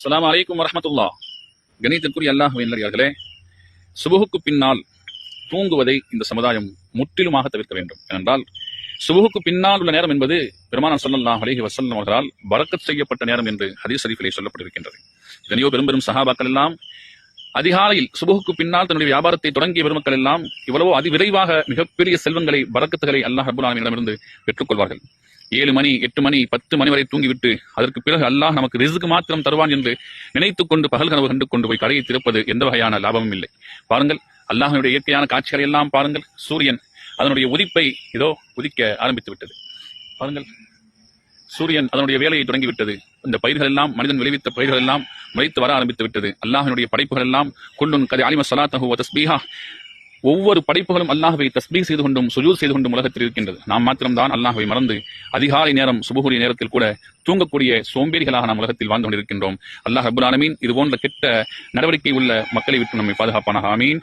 அஸ்ஸலாமு அலைக்கும் வரமத்துல்லா கணிதத்திற்குரிய அல்லாஹ் நல்லடியார்களே சுபுகுக்கு பின்னால் தூங்குவதை இந்த சமுதாயம் முற்றிலுமாக தவிர்க்க வேண்டும். ஏனென்றால் சுபுகுக்கு பின்னால் உள்ள நேரம் என்பது பெருமானார் ஸல்லல்லாஹு அலைஹி வசல்லம் அவர்களால் வழக்கத் செய்யப்பட்ட நேரம் என்று ஹதீஸ் ஷரீஃபிலே சொல்லப்பட்டிருக்கின்றது. எத்தனையோ பெரும் பெரும் சகாபாக்கள் எல்லாம் அதிகாலையில் சுபுகுக்கு பின்னால் தன்னுடைய வியாபாரத்தை தொடங்கிய பெருமக்கள் எல்லாம் இவ்வளவோ அதிவிரைவாக மிகப்பெரிய செல்வங்களை பரக்கத்துகளை அல்லாஹ் ரபுல் பெற்றுக்கொள்வார்கள். ஏழு மணி எட்டு மணி பத்து மணி வரை தூங்கிவிட்டு அதற்கு பிறகு அல்லாஹ் நமக்கு ரிசுக்கு மாத்திரம் தருவான் என்று நினைத்துக் கொண்டு பகல் கனவு கண்டு கொண்டு போய் கடையை திறப்பது எந்த வகையான லாபமும் இல்லை. பாருங்கள் அல்லாஹனுடைய இயற்கையான காட்சிகளை எல்லாம் பாருங்கள் சூரியன் அதனுடைய உதிப்பை இதோ உதிக்க ஆரம்பித்து விட்டது. பாருங்கள் சூரியன் அதனுடைய வேலையை தொடங்கிவிட்டது இந்த பயிர்கள் எல்லாம் மனிதன் விளைவித்த பயிர்கள் எல்லாம் முளைத்து வர ஆரம்பித்து விட்டது. அல்லாஹனுடைய படைப்புகள் எல்லாம் குல்லுன் கதை அலிம சலாத்தஹு தஸ்பீஹா ஒவ்வொரு படைப்புகளும் அல்லாஹ்வை தஸ்பீக் செய்து கொண்டும் சுஜூர் செய்து கொண்டும் உலகத்தில் இருக்கின்றது. நாம் மாத்திரம்தான் அல்லாஹ்வை மறந்து அதிகாலை நேரம் சுபகுரிய நேரத்தில் கூட தூங்கக்கூடிய சோம்பேறிகளாக நாம் உலகத்தில் வாழ்ந்து கொண்டிருக்கின்றோம். அல்லாஹ் அபுல் ஆலமீன் இது போன்ற கெட்ட நடவடிக்கை உள்ள மக்களை விட்டு நம்மை பாதுகாப்பான ஆமீன்.